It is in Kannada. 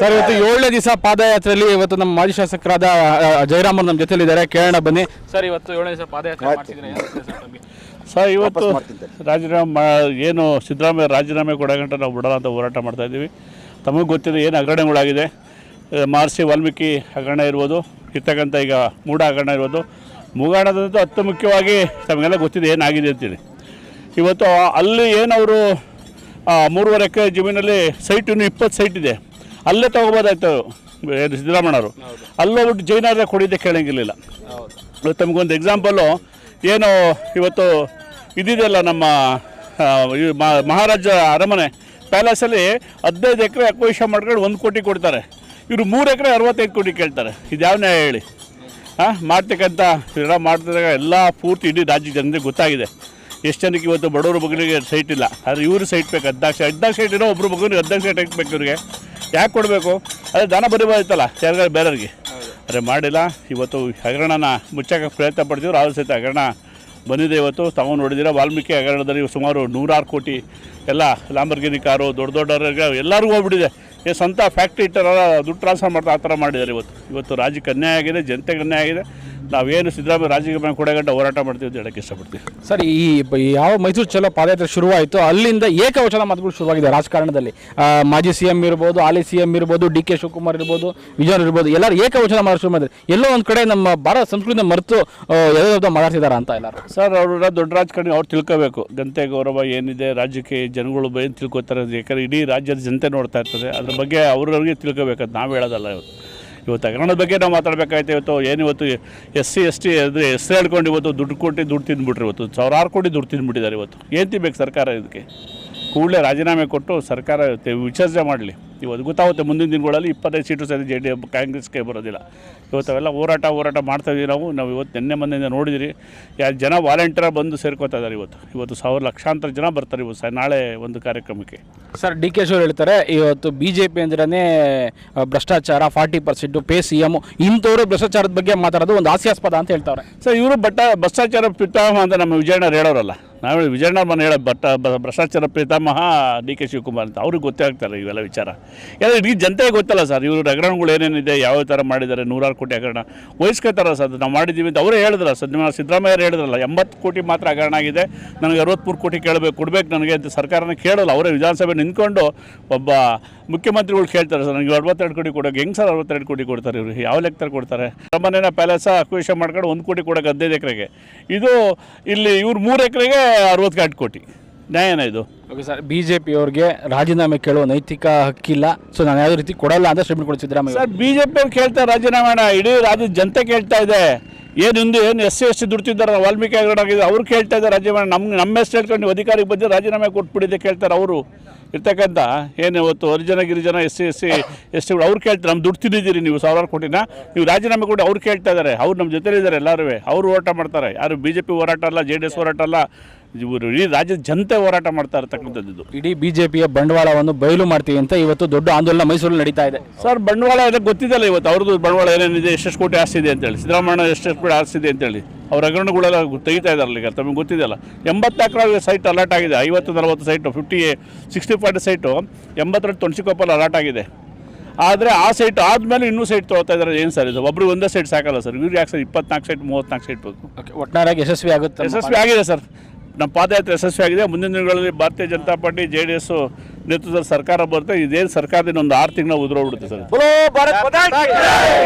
ಸರ್ ಇವತ್ತು ಏಳನೇ ದಿವಸ ಪಾದಯಾತ್ರೆಯಲ್ಲಿ ಇವತ್ತು ನಮ್ಮ ಮಾಜಿ ಶಾಸಕರಾದ ಜಯರಾಮನ್ ನಮ್ಮ ಜೊತೆಲಿದ್ದಾರೆ ಕೇಳೋಣ ಬನ್ನಿ. ಸರ್ ಇವತ್ತು ಏಳನೇ ದಿವಸ ಪಾದಯಾತ್ರೆ ಸರ್ ಇವತ್ತು ರಾಜೀನಾಮೆ ಮಾ ಏನು ಸಿದ್ದರಾಮಯ್ಯ ರಾಜೀನಾಮೆ ಕೊಡೋಗಂಟ ನಾವು ಬಿಡೋಣ ಅಂತ ಹೋರಾಟ ಮಾಡ್ತಾ ಇದ್ದೀವಿ. ತಮಗೆ ಗೊತ್ತಿದೆ ಏನು ಹಗರಣಗಳಾಗಿದೆ. ಮಾರ್ಸಿ ಮಹರ್ಷಿ ವಾಲ್ಮೀಕಿ ಹಗರಣ ಇರ್ಬೋದು ಇರ್ತಕ್ಕಂಥ ಈಗ ಮೂಢ ಹಗರಣ ಇರ್ಬೋದು. ಮುಗಾಣದಂತೂ ಅತ್ಯ ಮುಖ್ಯವಾಗಿ ತಮಗೆಲ್ಲ ಗೊತ್ತಿದೆ ಏನಾಗಿದೆ ಅಂತೇಳಿ ಇವತ್ತು ಅಲ್ಲಿ ಏನವರು ಮೂರುವರೆ ಎಕರೆ ಜಮೀನಲ್ಲಿ ಸೈಟ್ ಇನ್ನು ಇಪ್ಪತ್ತು ಸೈಟ್ ಇದೆ. ಅಲ್ಲೇ ತಗೋಬೋದಾಯ್ತು ಸಿದ್ದರಾಮಣ್ಣವರು ಅಲ್ಲೋಗ್ಬಿಟ್ಟು ಆದರೆ ಕೊಡಿದ್ದೆ ಕೇಳಂಗಿರಲಿಲ್ಲ. ಇವತ್ತು ತಮಗೊಂದು ಎಕ್ಸಾಂಪಲ್ಲು ಏನು ಇವತ್ತು ಇದಿದೆಯಲ್ಲ ನಮ್ಮ ಮಹಾರಾಜ ಅರಮನೆ ಪ್ಯಾಲೇಸಲ್ಲಿ ಹದಿನೈದು ಎಕರೆ ಅಕ್ವೈಷ ಮಾಡ್ಕೊಂಡು ಒಂದು ಕೋಟಿ ಕೊಡ್ತಾರೆ. ಇವರು ಮೂರು ಎಕರೆ ಅರವತ್ತೈದು ಕೋಟಿ ಕೇಳ್ತಾರೆ. ಇದು ಯಾವ ಹೇಳಿ? ಹಾಂ ಮಾಡ್ತಕ್ಕಂಥ ಇವೆಲ್ಲ ಮಾಡ್ತಿದ್ದಾಗ ಎಲ್ಲ ಪೂರ್ತಿ ಇಡೀ ರಾಜ್ಯ ಜನರಿಗೆ ಗೊತ್ತಾಗಿದೆ. ಎಷ್ಟು ಜನಕ್ಕೆ ಇವತ್ತು ಬಡವರ ಮಗನಿಗೆ ಸೈಟ್ ಇಲ್ಲ. ಆದರೆ ಇವರು ಸೈಟ್ ಬೇಕು ಸೈಟ್ ಹದಿನಾಲ್ಕು ಸೈಟ್ ಇರೋ ಒಬ್ಬರು ಮಗನಿಗೆ ಹದಿನಾಲ್ಕು ಸೈಟ್ ಹಾಕ್ಬೇಕು ಇವ್ರಿಗೆ. ಯಾಕೆ ಕೊಡಬೇಕು? ಅದೇ ದನ ಬರಿಬೋದಿತ್ತಲ್ಲ ಯಾರಿಗಾರು ಬೇರೆಯವ್ರಿಗೆ. ಅದೇ ಮಾಡಿಲ್ಲ ಇವತ್ತು ಹಗರಣನ ಮುಚ್ಚಕ್ಕೆ ಪ್ರಯತ್ನ ಪಡ್ತೀವಿ ರಾಹುಲ್ ಸಹಿತ ಹಗರಣ ಬಂದಿದೆ ಇವತ್ತು. ತಾವು ನೋಡಿದ್ದೀರಾ ವಾಲ್ಮೀಕಿ ಹಗರಣದಲ್ಲಿ ಸುಮಾರು ನೂರಾರು ಕೋಟಿ ಎಲ್ಲ ಲಾಂಬರ್ಗಿನಿ ಕಾರು ದೊಡ್ಡ ದೊಡ್ಡವರಿಗೆ ಎಲ್ಲರಿಗೂ ಹೋಗ್ಬಿಟ್ಟಿದೆ. ಈ ಸ್ವಂತ ಫ್ಯಾಕ್ಟ್ರಿ ಇಟ್ಟಾರ ದುಡ್ಡು ಟ್ರಾನ್ಸ್ಫರ್ ಮಾಡ್ತಾ ಆ ಥರ ಮಾಡಿದ್ದಾರೆ ಇವತ್ತು. ಇವತ್ತು ರಾಜ್ಯಕ್ಕೆ ಅನ್ಯಾಯ ಆಗಿದೆ ಜನತೆಗೆ ಅನ್ಯಾಯ ಆಗಿದೆ. ನಾವೇನು ಸಿದ್ದರಾಮಯ್ಯ ರಾಜಕೀಯ ಕೊಡಗಂಟ ಹೋರಾಟ ಮಾಡ್ತೀವಿ ಅಂತ ಹೇಳಕ್ಕೆ ಇಷ್ಟಪಡ್ತೀವಿ. ಸರ್ ಈ ಬ- ಯಾವ ಮೈಸೂರು ಚಲೋ ಪಾದಯಾತ್ರೆ ಶುರುವಾಯಿತು ಅಲ್ಲಿಂದ ಏಕವಚನ ಮಾತುಗಳು ಶುರುವಾಗಿದೆ ರಾಜಕಾರಣದಲ್ಲಿ. ಆ, ಮಾಜಿ ಸಿ ಎಂ ಇರ್ಬೋದು ಹಾಲಿ ಸಿ ಎಂ ಇರ್ಬೋದು ಡಿ ಕೆ ಶಿವಕುಮಾರ್ ಇರ್ಬೋದು ವಿಜಯನ್ ಇರ್ಬೋದು ಎಲ್ಲರೂ ಏಕವಚನ ಮಾತು ಶುರು ಮಾಡಿದ್ರು ಎಲ್ಲೋ ಒಂದು ಕಡೆ ನಮ್ಮ ಭಾರತ ಸಂಸ್ಕೃತಿನ ಮರೆತು ಯಾವುದೋ ಮಾತಾಡ್ತಿದ್ದಾರೆ ಅಂತ ಎಲ್ಲರೂ? ಸರ್ ಅವರ ದೊಡ್ಡ ರಾಜಕಾರಣಿ ಅವ್ರು ತಿಳ್ಕೋಬೇಕು. ಗಂತೆ ಗೌರವ ಏನಿದೆ ರಾಜ್ಯಕ್ಕೆ ಜನಗಳು ಏನು ತಿಳ್ಕೊತಾರೆ ಯಾಕಂದ್ರೆ ಇಡೀ ರಾಜ್ಯದ ಜನತೆ ನೋಡ್ತಾ ಇರ್ತದೆ. ಅದ್ರ ಬಗ್ಗೆ ಅವ್ರವ್ರಿಗೆ ತಿಳ್ಕೋಬೇಕು ಅದು ನಾವು ಹೇಳೋದಲ್ಲ ಇವತ್ತು ಇವತ್ತು ಹಗರಣದ ಬಗ್ಗೆ ನಾವು ಮಾತಾಡಬೇಕಾಯ್ತು. ಇವತ್ತು ಏನು ಇವತ್ತು ಎಸ್ ಸಿ, ಎಸ್ ಟಿ ಅಂದರೆ ಸಿ ಹೇಳ್ಕೊಂಡು ಇವತ್ತು ದುಡ್ಡು ಕೊಟ್ಟು ದುಡ್ಡು ತಿಂದ್ಬಿಟ್ರಿ ಇವತ್ತು. ಸಾವಿರಾರು ಕೋಟಿ ದುಡ್ಡು ತಿಂದ್ಬಿಟ್ಟಿದ್ದಾರೆ ಇವತ್ತು. ಏನು ತಿನ್ಬೇಕು ಸರ್ಕಾರ ಇದಕ್ಕೆ? ಕೂಡಲೇ ರಾಜೀನಾಮೆ ಕೊಟ್ಟು ಸರ್ಕಾರ ವಿಚಾರಣೆ ಮಾಡಲಿ. ಇವತ್ತು ಗೊತ್ತಾಗುತ್ತೆ ಮುಂದಿನ ದಿನಗಳಲ್ಲಿ ಇಪ್ಪತ್ತೈದು ಸೀಟು ಸರಿ ಜೆ ಡಿ ಕಾಂಗ್ರೆಸ್ಗೆ ಬರೋದಿಲ್ಲ. ಇವತ್ತು ಅವೆಲ್ಲ ಹೋರಾಟ ಹೋರಾಟ ಮಾಡ್ತಾ ಇದ್ದೀವಿ ನಾವು. ನಾವು ಇವತ್ತು ನಿನ್ನೆ ಮೊನ್ನೆಯಿಂದ ನೋಡಿದಿರಿ. ಯಾರು ಜನ ವಾಲಂಟಿಯರ್ ಬಂದು ಸೇರ್ಕೋತಾ ಇದ್ದಾರೆ ಇವತ್ತು. ಇವತ್ತು ಸಾವಿರ ಲಕ್ಷಾಂತರ ಜನ ಬರ್ತಾರೆ ಇವತ್ತು ಸರ್ ನಾಳೆ ಒಂದು ಕಾರ್ಯಕ್ರಮಕ್ಕೆ. ಸರ್ ಡಿ ಕೆ ಶಿವರು ಹೇಳ್ತಾರೆ ಇವತ್ತು ಬಿ ಜೆ ಪಿ ಅಂದ್ರೇ ಭ್ರಷ್ಟಾಚಾರ forty percent pay C M ಇಂಥವ್ರು ಭ್ರಷ್ಟಾಚಾರದ ಬಗ್ಗೆ ಮಾತಾಡೋದು ಒಂದು ಹಾಸ್ಯಾಸ್ಪದ ಅಂತ ಹೇಳ್ತಾರೆ. ಸರ್ ಇವರು ಬಟ್ಟ ಭ್ರಷ್ಟಾಚಾರ ಪಿತಾಮಹ ಅಂತ ನಮ್ಮ ವಿಜಯಣ್ಣ ಹೇಳೋರಲ್ಲ ನಾವು ವಿಜಯಣ್ಣ ಮನೆ ಹೇಳೋ ಬಟ್ಟ ಬ- ಭ್ರಷ್ಟಾಚಾರ ಪಿತಾಮಹ ಡಿ ಕೆ ಶಿವಕುಮಾರ್ ಅಂತ. ಅವ್ರಿಗೆ ಗೊತ್ತೇ ಆಗ್ತಾರೆ ಇವೆಲ್ಲ ವಿಚಾರ. ಯಾಕಂದರೆ ಇಡೀ ಜನತೆಗೆ ಗೊತ್ತಲ್ಲ ಸರ್, ಇವರು ಹಗರಣಗಳು ಏನೇನಿದೆ, ಯಾವ ಥರ ಮಾಡಿದ್ದಾರೆ, ನೂರಾರು ಕೋಟಿ ಹಗರಣ. ವಹಿಸ್ಕೋತಾರ ಸರ್ ನಾವು ಮಾಡಿದ್ದೀವಿ ಅಂತ ಅವರೇ ಹೇಳಿದ್ರ ಸದ್ಯ ಸಿದ್ದರಾಮಯ್ಯ ಹೇಳಿದ್ರಲ್ಲ, ಎಂಬತ್ತು ಕೋಟಿ ಮಾತ್ರ ಹಗರಣ ಆಗಿದೆ, ನನಗೆ ಅರವತ್ತ್ಮೂರು ಕೋಟಿ ಕೇಳಬೇಕು, ಕೊಡಬೇಕು ನನಗೆ ಅಂತ ಸರ್ಕಾರನ ಕೇಳಲ್ಲ. ಅವರೇ ವಿಧಾನಸಭೆ ನಿಂತ್ಕೊಂಡು ಒಬ್ಬ ಮುಖ್ಯಮಂತ್ರಿಗಳು ಕೇಳ್ತಾರೆ ಸರ್ ನನಗೆ ಅರವತ್ತೆರಡು ಕೋಟಿ ಕೊಡೋಕೆ ಹೆಂಗೆ ಸರ್ ಅರವತ್ತೆರಡು ಕೋಟಿ ಕೊಡ್ತಾರೆ ಇವರು. ಯಾವ ಲೆಕ್ಕದಲ್ಲಿ ಕೊಡ್ತಾರೆ? ಮನೇನ ಪ್ಯಾಲೇಸ ಅಕ್ವೇಷನ್ ಮಾಡ್ಕೊಂಡು ಒಂದು ಕೋಟಿ ಕೊಡೋಕೆ ಹದಿನೈದು ಎಕರೆಗೆ. ಇದು ಇಲ್ಲಿ ಇವ್ರು ಮೂರು ಎಕರೆಗೆ ಅರವತ್ತೆರಡು ಕೋಟಿ. ನ್ಯಾಯನ ಇದು. ಓಕೆ ಸರ್ ಬಿ ಜೆ ಪಿಯವ್ರಿಗೆ ರಾಜೀನಾಮೆ ಕೇಳುವ ನೈತಿಕ ಹಕ್ಕಿಲ್ಲ. ಸೊ ನಾನು ಯಾವುದೇ ರೀತಿ ಕೊಡಲ್ಲ ಅಂತ Siddaramaiah sir B J P ಅವ್ರು ಕೇಳ್ತಾರೆ ರಾಜೀನಾಮೆನ ಇಡೀ ರಾಜ್ಯದ ಜನತೆ ಕೇಳ್ತಾ ಇದೆ. ಏನು ಹಿಂದೆ ಏನು ಎಸ್ ಸಿ, ಎಸ್ ಟಿ ದುಡ್ತಿದ್ದಾರೆ ವಾಲ್ಮೀಕಿ ಆಗಿದೆ ಅವ್ರು ಕೇಳ್ತಾ ಇದ್ದಾರೆ ರಾಜೀನಾಮೆ. ನಮ್ಮ ನಮ್ಮ ಹೆಸರು ಹೇಳ್ಕೊಂಡು ಅಧಿಕಾರಿಗೆ ಬಂದು ರಾಜೀನಾಮೆ ಕೊಟ್ಬಿಡಿದ್ದೆ ಕೇಳ್ತಾರೆ ಅವರು. ಇರ್ತಕ್ಕಂಥ ಏನು ಇವತ್ತು ಹರಿಜನ, ಗಿರಿಜನ, S C S C, S ಟಿಗಳು ಅವ್ರು ಕೇಳ್ತಾರೆ. ನಮ್ಮ ದುಡ್ಡು ತಿಂದಿದ್ದೀರಿ ನೀವು ಸಾವಿರಾರು ಕೋಟಿನ. ನೀವು ರಾಜೀನಾಮೆ ಕೊಟ್ಟು ಅವ್ರು ಕೇಳ್ತಾ ಇದ್ದಾರೆ. ಅವ್ರು ನಮ್ಮ ಜೊತೆಲಿದ್ದಾರೆ ಎಲ್ಲರೂ ಅವ್ರು ಹೋರಾಟ ಮಾಡ್ತಾರೆ. ಯಾರು ಬಿ ಜೆ ಪಿ ಹೋರಾಟ ಅಲ್ಲ, ಜೆ ಡಿ ಎಸ್ ಹೋರಾಟ ಅಲ್ಲ ಇವರು ಇಡೀ ರಾಜ್ಯದ ಜನತೆ ಹೋರಾಟ ಮಾಡ್ತಾ ಇರ್ತಕ್ಕಂಥದ್ದು ಇಡೀ ಬಿಜೆಪಿಯ ಬಂಡವಾಳವನ್ನು ಬಯಲು ಮಾಡ್ತೀವಿ ಅಂತ ಇವತ್ತು ದೊಡ್ಡ ಆಂದೋಲನ ಮೈಸೂರಲ್ಲಿ ನಡೀತಾ ಇದೆ. ಸರ್ ಬಂಡವಾಳ ಎಲ್ಲ ಗೊತ್ತಿದ್ದಲ್ಲ ಇವತ್ತು. ಅವ್ರದ್ದು ಬಂಡವಾಳ ಏನೇನಿದೆ ಎಷ್ಟೆಷ್ಟು ಕೋಟಿ ಆಸ್ತಿ ಇದೆ ಅಂತೇಳಿ. ಸಿದ್ದರಾಮಯ್ಯ ಎಷ್ಟೆಷ್ಟು ಕೋಟಿ ಆಸ್ತಿ ಇದೆ ಅಂತೇಳಿ. ಅವ್ರ ಹಗರಣಗಳೆಲ್ಲ ತೆಗಿತಾ ಇದ್ದಾರಲ್ಲ ಈಗ ತಮಗೆ ಗೊತ್ತಿದೆಯಲ್ಲ. ಎಂಬತ್ನಾಲ್ಕರ ಸೈಟ್ ಅಲರ್ಟ್ ಆಗಿದೆ ಐವತ್ತು ನಲವತ್ತು site fifty sixty five site ಎಂಬತ್ತರಲ್ಲಿ ತೊಣಸಿಕೊಪ್ಪಲ್ಲಿ ಅಲರ್ಟ್ ಆಗಿದೆ. ಆದರೆ ಆ ಸೈಟ್ ಆದಮೇಲೆ ಇನ್ನೂ ಸೈಟ್ ತೊಗೊಳ್ತಾ ಇದ್ದಾರೆ. ಏನು ಸರ್ ಇದು? ಒಬ್ರು ಒಂದೇ ಸೈಟ್ ಸಾಕಲ್ಲ ಸರ್. ಇವ್ರು ಯಾಕೆ ಸರ್ ಇಪ್ಪತ್ನಾಲ್ಕು ಸೈಟ್ ಮೂವತ್ನಾಲ್ಕು ಸೈಟ್ ಬೇಕು? ಓಕೆ ಒಟ್ಟಾರೆಯಾಗಿ ಯಶಸ್ವಿ ಆಗುತ್ತೆ ಯಶಸ್ವಿ ಆಗಿದೆ ಸರ್. ನಮ್ಮ ಪಾದಯಾತ್ರೆ ಯಶಸ್ವಿಯಾಗಿದೆ ಮುಂದಿನ ದಿನಗಳಲ್ಲಿ Bharatiya Janata party, J D S ನೇತೃತ್ವದ ಸರ್ಕಾರ ಬರುತ್ತೆ. ಇದೇನು ಸರ್ಕಾರದಿಂದ ಒಂದು ಆರು ತಿಂಗಳ ಉದುರೋಗ್ಬಿಡುತ್ತೆ ಸರ್.